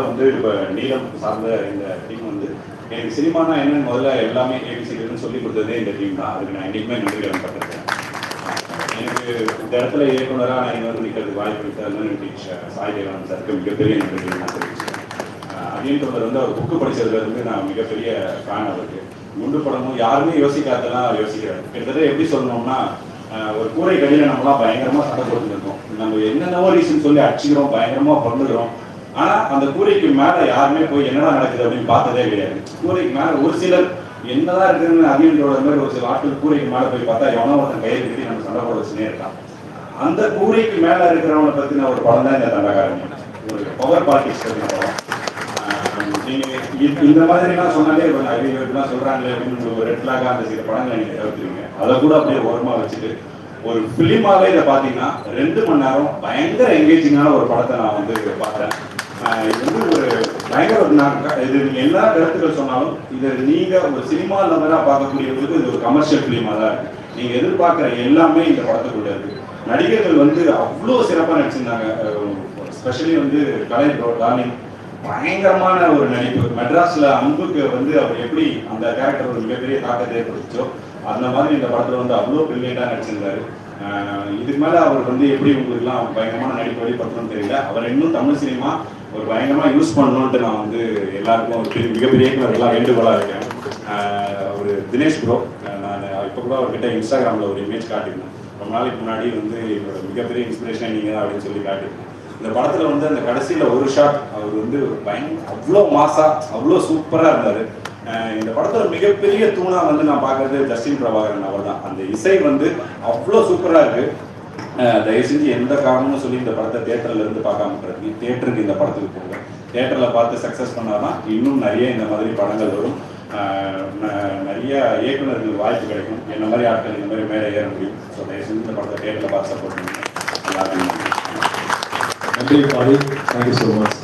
வந்து இப்போ நீளம் சார்ந்த இந்த டீம் வந்து எனக்கு சினிமானா என்னன்னு முதல்ல எல்லாமே ஏபிசின்னு சொல்லி கொடுத்ததே இந்த டீம் தான். அதுக்கு நான் என்றைக்குமே நன்றி கடன்பட்டிருக்கேன் எனக்கு இந்த இடத்துல இயக்குனராக நான் இங்கே வந்து நிற்கிறதுக்கு வாய்ப்பு கொடுத்தது சாய் தேவன் சாருக்கு மிகப்பெரிய நன்றி நான் தெரிவிச்சேன் தொடர் வந்து அவர் புக்கு படிச்சதுலேருந்து நான் மிகப்பெரிய ஃபேன் அவருக்கு. குண்டு படமும் யாருமே யோசிக்காதெல்லாம் யோசிக்கிறார். கிட்டத்தட்ட எப்படி சொல்லணும்னா ஒரு கூரை கடையில் நம்மலாம் பயங்கரமாக சண்டை கொடுத்துருக்கோம் நம்ம என்னென்னவோ ரீசன் சொல்லி அடிச்சுக்கிறோம் பயங்கரமாக பண்ணுறோம். ஆனா அந்த கூரைக்கு மேல யாருமே போய் என்னடா நடக்குது அப்படின்னு பார்த்ததே கிடையாது. கூரைக்கு மேல ஒரு சிலர் என்னதான் இருக்குதுன்னு அபியன்றோட மாதிரி ஒரு சில ஆட்கள் கூரைக்கு மேல போய் பார்த்தா எவனோ ஒருத்தன் கையை கட்டி நம்ம சண்டை போட வச்சுனே இருக்கான். அந்த கூரைக்கு மேல இருக்கிறவனை பத்தின ஒரு படம் தான் இந்த தண்டகாரங்க ஒரு பவர் பாலிடிக்ஸ் பத்தின படம். நீங்க இந்த மாதிரிலாம் சொன்னாலே கொஞ்சம் ஐயோ இப்படிலாம் சொல்றாங்களே அப்படின்னு ஒரு ரெட் ஃபிளாகா அந்த சில படங்களை நீங்க தவிர்த்துருவீங்க. அதை கூட அப்படியே ஓரமா வச்சுட்டு ஒரு பிலிமாவே இதை பார்த்தீங்கன்னா ரெண்டு மணி நேரம் பயங்கர என்கேஜிங்கான ஒரு படத்தை நான் வந்து பார்த்தேன். இது வந்து ஒரு பயங்கர ஒரு நான் இது எல்லா கருத்துக்கள் சொன்னாலும் இது நீங்க ஒரு சினிமா லவரா பார்க்கக்கூடியவங்களுக்கு இது ஒரு கமர்ஷியல் பிலிமா தான் இருக்கு நீங்க எதிர்பார்க்குற எல்லாமே இந்த படத்துக்குள்ள இருக்கு நடிகர்கள் வந்து அவ்வளோ சிறப்பாக நடிச்சிருந்தாங்க ஸ்பெஷலி வந்து கலை டார்லிங் பயங்கரமான ஒரு நடிப்பு மெட்ராஸ்ல அன்புக்கு வந்து அவர் எப்படி அந்த கேரக்டர் ஒரு மிகப்பெரிய தாக்கத்தை ஏற்படுத்தோ அந்த மாதிரி இந்த படத்துல வந்து அவ்வளோ பிரில்லியண்டாக நடிச்சிருந்தாரு இதுக்கு மேல அவர் வந்து எப்படி உங்களுக்குலாம் பயங்கரமான நடிப்பு வெளிப்படுத்தணும்னு தெரியல. அவர் இன்னும் தமிழ் சினிமா ஒரு பயங்கரமாக யூஸ் பண்ணணுன்ட்டு நான் வந்து எல்லாருக்கும் ஒரு பெரிய மிகப்பெரிய இயக்குனர்களாக வேண்டுகோளாக இருக்கேன். ஒரு தினேஷ் ப்ரோ நான் இப்போ கூட அவர்கிட்ட இன்ஸ்டாகிராமில் ஒரு இமேஜ் காட்டியிருந்தேன். ரொம்ப நாளைக்கு முன்னாடி வந்து என்னோட மிகப்பெரிய இன்ஸ்பிரேஷன் நீங்கள் தான் அப்படின்னு சொல்லி காட்டியிருந்தேன். இந்த படத்தில் வந்து அந்த கடைசியில் ஒரு ஷாட் அவர் வந்து பயங்க அவ்வளோ மாசா அவ்வளோ சூப்பராக இருந்தார். இந்த படத்தில் மிகப்பெரிய தூணா வந்து நான் பார்க்கறது ஜஸ்டின் பிரபாகரன் அவர் தான் அந்த இசை வந்து அவ்வளோ சூப்பராக இருக்கு. தயவு செஞ்சு எந்த காரணமும் சொல்லி இந்த படத்தை தேட்டர்ல இருந்து பார்க்காம இருக்கிறது தேட்டருக்கு இந்த படத்துக்கு போங்க. தேட்டரில் பார்த்து சக்ஸஸ் பண்ணாதான் இன்னும் நிறைய இந்த மாதிரி படங்கள் வரும். நிறைய இயக்குனர்களுக்கு வாய்ப்பு கிடைக்கும். என்ன மாதிரி ஆட்கள் இந்த மாதிரி மேலே ஏற முடியும். ஸோ தயவு செஞ்சு இந்த படத்தை தேட்டரில் பார்த்து சப்போர்ட் பண்ணுங்க. எல்லாருக்கும் நன்றி. பாடி thank you so much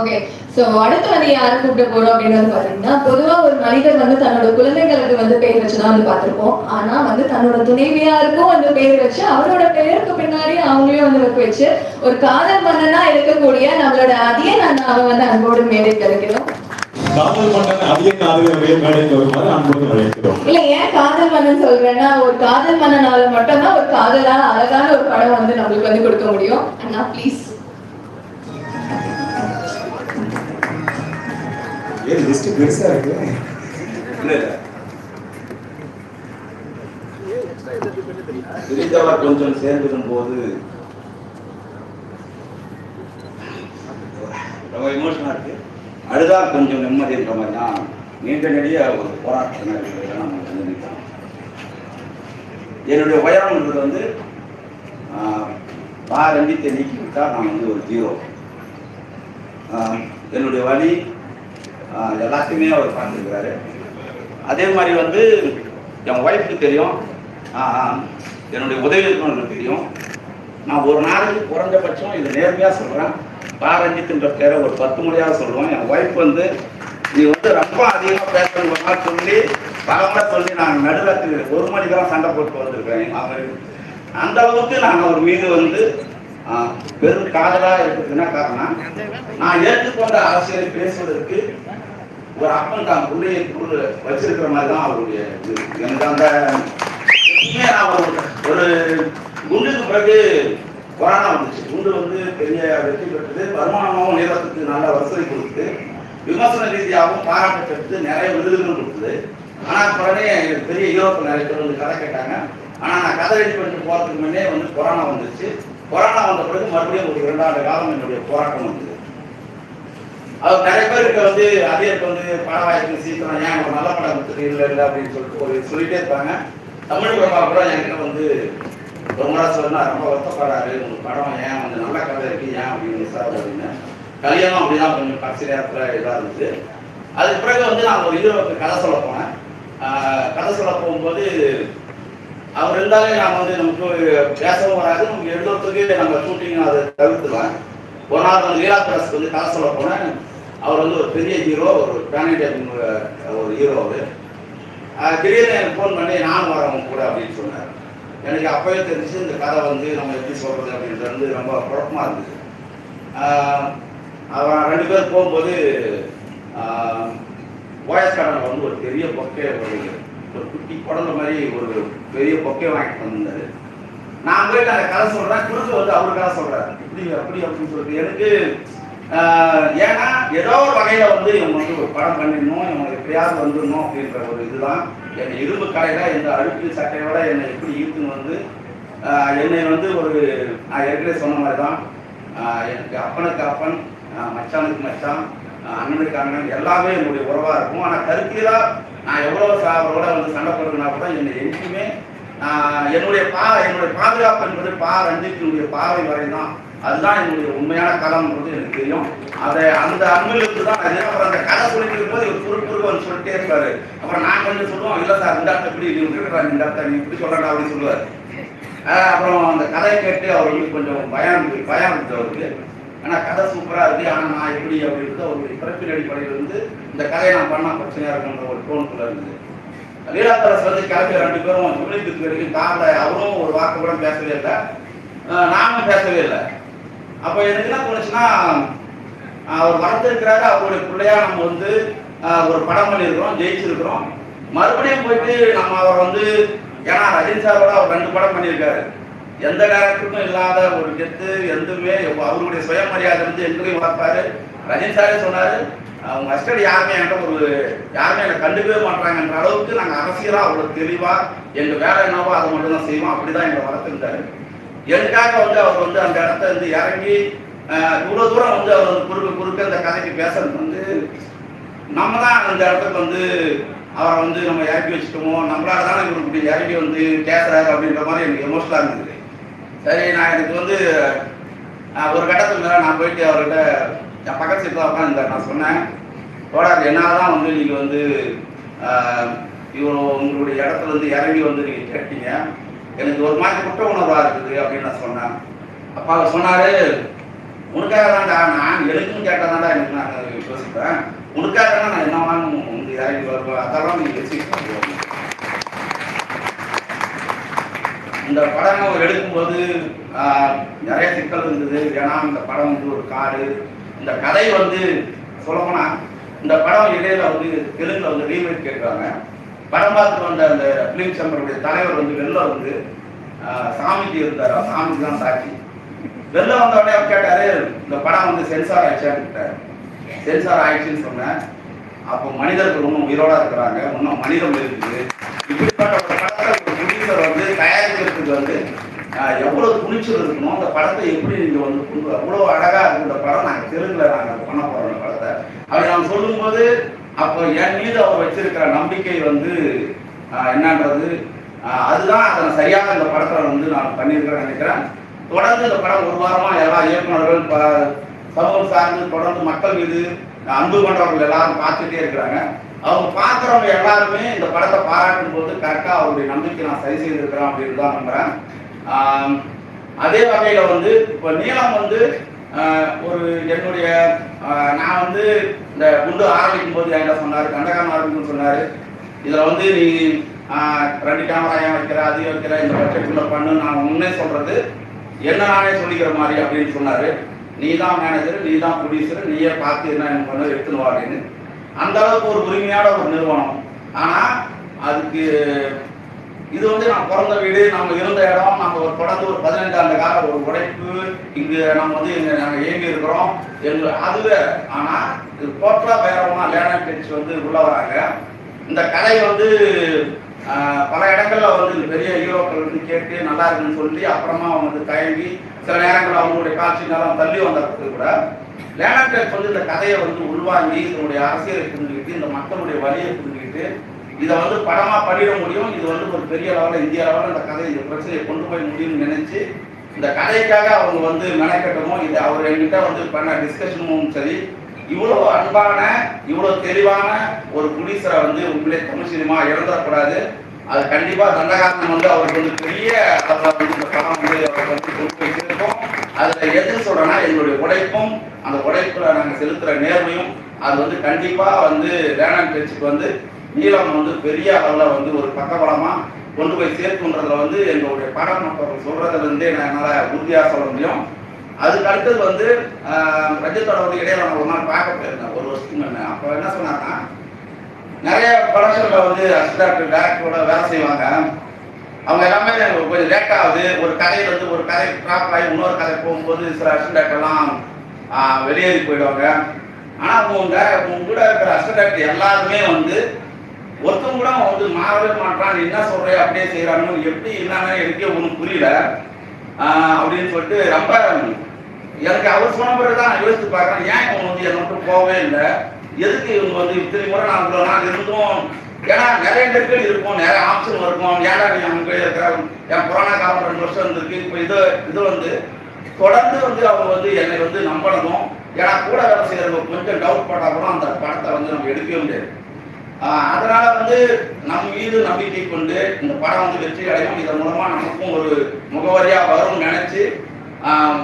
okay so அடுத்து வந்து யாரை கூப்பிட போறோம் அப்படின்னு வந்து பாத்தீங்கன்னா பொதுவா ஒரு மனிதர் வந்து தன்னோட குழந்தைகளுக்கு வந்து பேர் வச்சுதான் வந்து பார்த்திருப்போம். ஆனா வந்து தன்னோட துணைவியாருக்கும் வந்து பேர் வச்சு அவரோட பெயருக்கு பின்னாடி அவங்களையும் வந்து வைக்க வச்சு ஒரு காதல் மன்னனா இருக்கக்கூடிய நம்மளோட அதிக நான் அவன் வந்து அன்போடு மேடை கிடைக்கிறோம் காதல் மன்னன் அதிக காதலுடைய மேடைக்கு வருமாறு அன்புடன் அழைக்கிறோம். இல்ல ஏன் காதல் மன்னன் சொல்றேன்னா ஒரு காதல் மன்னனால மட்டும்தான் ஒரு காதலான அழகான ஒரு படம் வந்து நம்மளுக்கு வந்து கொடுக்க முடியும். அண்ணா ப்ளீஸ் ஏன் லிஸ்ட் பெருசா இருக்கு. பிரிந்தவர் கொஞ்சம் சேர்ந்திடும் போது ரொம்ப எமோஷனாக இருக்கு. அழுதா கொஞ்சம் நிம்மதின்ற மாதிரி தான் நீண்ட நெடிய ஒரு போராட்டம் நம்ம என்னுடைய உயரம்ன்றது வந்து ஆஹ், பா நீக்கி விட்டால் நான் வந்து ஒரு ஜீரோ. என்னுடைய வழி எல்லாத்தையுமே அவர் பார்த்துருக்கிறாரு அதே மாதிரி வந்து என் ஒய்ஃபுக்கு தெரியும். என்னுடைய உதவி இருக்கவங்களுக்கு தெரியும். நான் ஒரு நாளைக்கு குறைஞ்சபட்சம் இது நேர்மையாக சொல்கிறேன் பாரஞ்சித்துன்ற பேரை ஒரு பத்து முறையாக சொல்லுவேன். என் ஒய்ஃப் வந்து நீ வந்து ரொம்ப அதிகமாக பேசணுமா சொல்லி பலமுறை சொல்லி நான் நடுவில் ஒரு மணிக்கெல்லாம் சண்டை போட்டு வந்திருக்கேன். அவர் அந்த அளவுக்கு நான் அவர் மீது வந்து பெரும் காதலாக இருக்கிறதுக்கு என்ன காரணம். நான் ஏற்றுக்கொண்ட அரசியலை பேசுவதற்கு ஒரு அப்பன் தான் உள்ளே உள்ள வச்சிருக்கிற மாதிரி தான் அவருடைய எனக்கு அந்த ஒரு ஒரு குண்டுக்கு பிறகு கொரோனா வந்துச்சு. குண்டு வந்து பெரிய வெற்றி பெற்றது வருமானமாகவும் நேரத்துக்கு நல்ல வசதி கொடுத்து விமர்சன ரீதியாகவும் பாராட்டு பெற்று நிறைய விருதுகளும் கொடுத்தது. ஆனால் உடனே எனக்கு பெரிய ஈரோப்பு நிறைய பேர் வந்து கதை கேட்டாங்க. ஆனால் நான் கதை ரெடி பண்ணிட்டு போகிறதுக்கு முன்னே வந்து கொரோனா வந்துச்சு. கொரோனா வந்த பிறகு மறுபடியும் ஒரு இரண்டாண்டு காலம் என்னுடைய போராட்டம் வந்தது. அவர் நிறைய பேருக்கு வந்து அதிகருக்கு வந்து படம் வாய்ப்பு சீக்கிரம் ஏன் ஒரு நல்ல படம் கொடுத்துட்டு இல்லை இல்லை அப்படின்னு சொல்லிட்டு ஒரு சொல்லிட்டே இருப்பாங்க. தமிழ் பிரபா கூட என்கிட்ட வந்து ஒரு முறை சொன்னா ரொம்ப வருத்தப்படுறாரு உங்க படம் ஏன் வந்து நல்ல கதை இருக்கு ஏன் அப்படின்னு சார்? அப்படின்னு. கல்யாணம் அப்படிதான் கொஞ்சம் கடைசி நேரத்தில் இதாக இருந்துச்சு. அதுக்கு பிறகு வந்து நான் ஒரு இது கதை சொல்ல போனேன். கதை சொல்ல போகும்போது அவர் இருந்தாலே நாம வந்து நமக்கு பேசவும் வராது. நமக்கு எழுதுறதுக்கு நம்ம ஷூட்டிங் அதை தவிர்த்துலாம் ஒன்றாவது வந்து லீலா பிரஸ் வந்து கதை சொல்ல போனேன். அவர் வந்து ஒரு பெரிய ஹீரோ ஒரு பேனிடேட் ஒரு ஹீரோ அவர். திடீர்னு எனக்கு ஃபோன் பண்ணி நான் வரவங்க கூட அப்படின்னு சொன்னார். எனக்கு அப்பவே தெரிஞ்சு இந்த கதை வந்து நம்ம எப்படி சொல்றது அப்படின்றது வந்து ரொம்ப குழப்பமா இருந்தது. அவன் ரெண்டு பேர் போகும்போது வாய்ஸ் கடனில் வந்து ஒரு பெரிய பொக்கே ஒரு ஒரு குட்டி குழந்தை மாதிரி ஒரு பெரிய பொக்கே வாங்கிட்டு வந்திருந்தாரு. நான் போயிட்டு அந்த கதை சொல்றேன். குறுக்க வந்து அவரு கதை சொல்றாரு. இப்படி அப்படி அப்படின்னு சொல்லிட்டு எனக்கு ஏன்னா ஏதோ ஒரு வகையில வந்து இவங்க வந்து ஒரு படம் பண்ணிடணும் இவங்களுக்கு எப்படியாவது வந்துடணும் அப்படின்ற ஒரு இதுதான். என்னை இரும்பு கடையில இந்த அழுக்கு சட்டையோட என்னை எப்படி ஈர்த்துன்னு வந்து என்னை வந்து ஒரு நான் ஏற்கனவே சொன்ன மாதிரி தான் எனக்கு அப்பனுக்கு அப்பன் மச்சானுக்கு மச்சான் அண்ணனுக்கு அண்ணன் எல்லாமே என்னுடைய உறவா இருக்கும். ஆனா கருத்தியலா நான் எவ்வளவு அவரோட வந்து சண்டை போடுறதுனா கூட என்னை என்றுமே என்னுடைய பா என்னுடைய பாதுகாப்பு என்பது பா ரஞ்சித்தினுடைய பார்வை வரை தான் அதுதான் என்னுடைய உண்மையான களம்ன்றது எனக்கு தெரியும். அதை அந்த அன்பிலிருந்து தான் அது அப்புறம் அந்த கதை சொல்லிட்டு இருக்கும்போது இவர் குறு வந்து சொல்லிட்டே இருப்பாரு அப்புறம் நாங்கள் வந்து சொல்லுவோம் இல்லை சார் இந்த இடத்த இப்படி நீ விட்டுடுறா இந்த இடத்த நீ இப்படி சொல்றா அப்படின்னு சொல்லுவார். அப்புறம் அந்த கதையை கேட்டு அவர் வந்து கொஞ்சம் பயம் பயம் இருந்துச்சு அவருக்கு ஆனா கதை சூப்பரா இருக்கு. ஆனா நான் எப்படி அப்படின்றது அவருடைய பிறப்பின் அடிப்படையில் இருந்து இந்த கதையை நான் பண்ணா பிரச்சனையா இருக்குன்ற ஒரு டோனுக்குள்ள இருந்தது லீலாத்தரஸ் வந்து கிளம்பி ரெண்டு பேரும் யூனிட்டுக்கு வரைக்கும் கார்ல அவரும் ஒரு வாக்கு கூட பேசவே இல்லை. நானும் பேசவே இல்லை. அப்போ எனக்கு என்ன தோணுச்சுன்னா அவர் வளர்த்துருக்கிறாரு. அவருடைய பிள்ளையா நம்ம வந்து ஒரு படம் பண்ணியிருக்கிறோம் ஜெயிச்சிருக்கிறோம். மறுபடியும் போயிட்டு நம்ம அவர் வந்து ஏன்னா ரஜினி சாரோட அவர் ரெண்டு படம் பண்ணியிருக்காரு. எந்த டேரக்டருக்கும் இல்லாத ஒரு கெத்து எதுவுமே அவருடைய சுயமரியாதை வந்து எங்களையும் பார்ப்பாரு ரஜினி சாரே சொன்னாரு அவங்க கஸ்டடி யாருமே என்கிட்ட ஒரு யாருமே என்னை கண்டுக்கவே மாட்டாங்கன்ற அளவுக்கு நாங்கள் அரசியலாக அவ்வளோ தெளிவாக எங்கள் வேலை என்னவோ அதை மட்டும் தான் செய்வோம். அப்படிதான் எங்களை வளர்த்துருந்தாரு. எனக்காக வந்து அவர் வந்து அந்த இடத்த வந்து இறங்கி இவ்வளோ தூரம் வந்து அவர் வந்து குறுக்க குறுக்க அந்த கதைக்கு பேசுறது வந்து நம்ம தான் அந்த இடத்துக்கு வந்து அவரை வந்து நம்ம இறக்கி வச்சுட்டோமோ நம்மளால தானே இவருக்கு இப்படி இறங்கி வந்து பேசுறாரு அப்படின்ற மாதிரி எனக்கு எமோஷனலாக இருந்தது. சரி நான் எனக்கு வந்து ஒரு கட்டத்துக்கு மேலே நான் போயிட்டு அவர்கிட்ட என் பக்கத்து சீட்டில் உட்காந்துருந்தார் நான் சொன்னேன் தோடாது என்னதான் தான் வந்து நீங்கள் வந்து இவ்வளோ உங்களுடைய இடத்துல இருந்து இறங்கி வந்து நீங்கள் கேட்டீங்க. எனக்கு ஒரு மாதிரி குற்ற உணர்வாக இருக்குது அப்படின்னு நான் சொன்னேன். அப்பா அவர் சொன்னார் உனக்காக தான்டா நான் எனக்கும் கேட்டால் எனக்கு நான் யோசிப்பேன். உனக்காக தான் நான் என்ன வந்து இறங்கி வருவேன். அதெல்லாம் நீங்கள் யோசிக்க இந்த படம் எடுக்கும்போது நிறைய சிக்கல் இருந்தது. ஏன்னா இந்த படம் வந்து ஒரு காரு. இந்த கதை வந்து சொல்லப்போனா இந்த படம் இடையில வந்து தெலுங்குல வந்து ரீமேக் கேட்குறாங்க. படம் பார்த்து வந்த அந்த பிலிம் சம்பருடைய தலைவர் வந்து வெளில வந்து சாமிஜி சாமிக்கு இருந்தார்? சாமிஜி சாமிக்கு தான் சாட்சி. வெளில வந்த உடனே அவர் கேட்டாரு இந்த படம் வந்து சென்சார் ஆயிடுச்சான்னு கேட்டாரு. சென்சார் ஆயிடுச்சுன்னு சொன்னேன். அப்போ மனிதர்கள் இன்னும் உயிரோட இருக்கிறாங்க. இன்னும் மனிதம் இருக்குது. இப்படிப்பட்ட ஒரு படத்தை ஒரு வந்து தயாரிக்கிறதுக்கு வந்து எவ்வளோ எவ்வளவு துணிச்சல் இருக்கணும் அந்த படத்தை எப்படி நீங்க வந்து கொண்டு வர- அவ்வளவு அழகா இருக்கு இந்த படம் நாங்க தெலுங்குல நாங்க பண்ண போறோம் படத்தை. அப்படி நான் சொல்லும்போது அப்போ என் மீது அவர் வச்சிருக்கிற நம்பிக்கை வந்து என்னன்றது அதுதான் அதை சரியாக இந்த படத்துல வந்து நான் பண்ணியிருக்கிறேன் நினைக்கிறேன். தொடர்ந்து இந்த படம் ஒரு வாரமா எல்லா இயக்குநர்கள் சமூகம் சார்ந்து தொடர்ந்து மக்கள் மீது அன்பு கொண்டவர்கள் எல்லாரும் பார்த்துட்டே இருக்கிறாங்க. அவங்க பார்க்குறவங்க எல்லாருமே இந்த படத்தை பாராட்டும் போது கரெக்டாக அவருடைய நம்பிக்கை நான் சரி செய்திருக்கிறேன் அப்படின்னு தான் நம்புகிறேன் அதே வகையில் வந்து இப்போ நீளம் வந்து ஒரு என்னுடைய நான் வந்து இந்த குண்டு ஆரம்பிக்கும் போது என்கிட்ட சொன்னார் கண்டகாரம் ஆரம்பிக்கும் சொன்னார். இதில் வந்து நீ ரெண்டு கேமரா ஏன் வைக்கிற அது வைக்கிற இந்த பட்ஜெட்டுக்குள்ள பண்ணு நான் உண்மையே சொல்கிறது என்ன நானே சொல்லிக்கிற மாதிரி அப்படின்னு சொன்னார். நீ தான் மேனேஜர் நீ தான் ப்ரொடியூசர் நீயே பார்த்து என்ன என்ன பண்ண எடுத்துன்னு வா அப்படின்னு. அந்த அளவுக்கு ஒரு உரிமையான ஒரு நிறுவனம். ஆனா அதுக்கு இது வந்து நான் பிறந்த வீடு நம்ம இருந்த இடம் நம்ம ஒரு தொடர்ந்து ஒரு பதினைந்து ஆண்டு கால ஒரு உழைப்பு இங்கு நம்ம வந்து இங்க நாங்க இயங்கி இருக்கிறோம். எங்க அதுவே ஆனால் ஆனா இது டோட்டலா வேறவனா லேண்ட் டெக்ஸ் வந்து உள்ள வராங்க. இந்த கலை வந்து பல இடங்கள்ல வந்து இந்த பெரிய ஹீரோக்கள் வந்து கேட்டு நல்லா இருக்குன்னு சொல்லி அப்புறமா அவங்க வந்து தயங்கி சில நேரங்கள் அவங்களுடைய காட்சி நேரம் தள்ளி வந்தது கூட லேண்ட் டெக்ஸ் வந்து இந்த கதையை வந்து உள்வாங்கி இதனுடைய அரசியலை புரிஞ்சுக்கிட்டு இந்த மக்களுடைய வழியை புரிஞ்சுக்கிட்டு இதை வந்து படமா பண்ணிட முடியும். இது வந்து ஒரு பெரிய லெவலில் இந்திய லெவலில் இந்த கதை இந்த பிரச்சனையை கொண்டு போய் முடியும்னு நினைச்சு இந்த கதைக்காக அவங்க வந்து மெனக்கட்டமும் இது அவர் என்கிட்ட வந்து பண்ண டிஸ்கஷனும் சரி இவ்வளோ அன்பான இவ்வளோ தெளிவான ஒரு புடிசரை வந்து உண்மையிலே தமிழ் சினிமா இழந்துடக்கூடாது. அது கண்டிப்பாக தண்டகாரன் வந்து அவருக்கு வந்து பெரிய அளவில் வந்து இந்த படம் வந்து அவருக்கு வந்து கொண்டு போய் சேர்க்கும் அதில் எது சொல்கிறேன்னா எங்களுடைய உழைப்பும் அந்த உழைப்புல நாங்கள் செலுத்துகிற நேர்மையும் அது வந்து கண்டிப்பாக வந்து வேளாண் பேச்சுக்கு வந்து நீளம் வந்து பெரிய அளவில் வந்து ஒரு பக்கபலமாக கொண்டு போய் சேர்க்குன்றதுல வந்து எங்களுடைய படம் மற்றவர்கள் சொல்றதுல இருந்தே நான் என்னால் உறுதியாக சொல்ல முடியும். அதுக்கு அடுத்தது வந்து ரஜத்தோட வந்து இடையில நான் ஒரு நாள் பார்க்க போயிருந்தேன். ஒரு வருஷத்துக்கு முன்ன. அப்போ என்ன சொன்னாங்கன்னா நிறைய படங்களில் வந்து அசிஸ்டன்ட் டேரக்டரோட வேலை செய்வாங்க. அவங்க எல்லாமே கொஞ்சம் லேட் ஆகுது ஒரு கதையில வந்து ஒரு கதை ட்ராப் ஆகி இன்னொரு கதை போகும்போது சில அசிஸ்டன்ட் வெளியேறி போயிடுவாங்க. ஆனால் உங்க உங்க கூட இருக்கிற அசிஸ்டன்ட் எல்லாருமே வந்து ஒருத்தவங்க கூட அவன் வந்து மாறவே மாட்டான் என்ன சொல்ற அப்படியே செய்யறாங்க எப்படி என்னன்னு எனக்கே ஒன்றும் புரியல. அப்படின்னு சொல்லிட்டு ரொம்ப எனக்கு அவர் சொன்ன பிறகு தான் நான் யோசித்து பார்க்குறேன் ஏன் இவங்க வந்து என்னை மட்டும் போகவே இல்லை? எதுக்கு இவங்க வந்து இத்தனை முறை நான் இவ்வளோ நாள் இருந்தும் ஏன்னா நிறைய நெருக்கடி இருக்கும் நிறைய ஆப்ஷன் இருக்கும். ஏன்னா நீ அவங்க இருக்கிற? என் கொரோனா காலம் ரெண்டு வருஷம் இருந்திருக்கு இப்போ இது இது வந்து தொடர்ந்து வந்து அவங்க வந்து என்னை வந்து நம்பணும் ஏன்னா கூட வேலை செய்யறவங்க கொஞ்சம் டவுட் பட்டா கூட அந்த படத்தை வந்து நம்ம எடுக்கவே முடியாது. அதனால வந்து நம் மீது நம்பிக்கை கொண்டு இந்த படம் வந்து வெற்றி அடையும் இதன் மூலமா நமக்கும் ஒரு முகவரியா வரும்னு நினைச்சு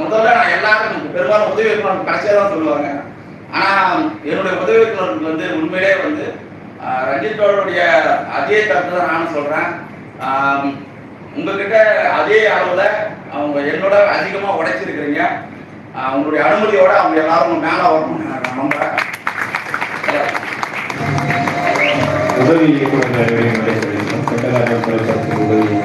முதல்ல நான் எல்லாருக்கும் பெரும்பாலும் உதவி இயக்குனர் கடைசியாக தான் சொல்லுவாங்க. ஆனா என்னுடைய உதவி இயக்குனருக்கு வந்து உண்மையிலே வந்து ரஞ்சித்தோடைய அதே கருத்து தான் நானும் சொல்றேன். உங்ககிட்ட அதே அளவுல அவங்க என்னோட அதிகமாக உடைச்சிருக்கிறீங்க. அவங்களுடைய அனுமதியோட அவங்க எல்லாரும் மேலே வரணும்னு நான் நம்புறேன் உதவி இயக்குநர் நிறைவேறிய உதவி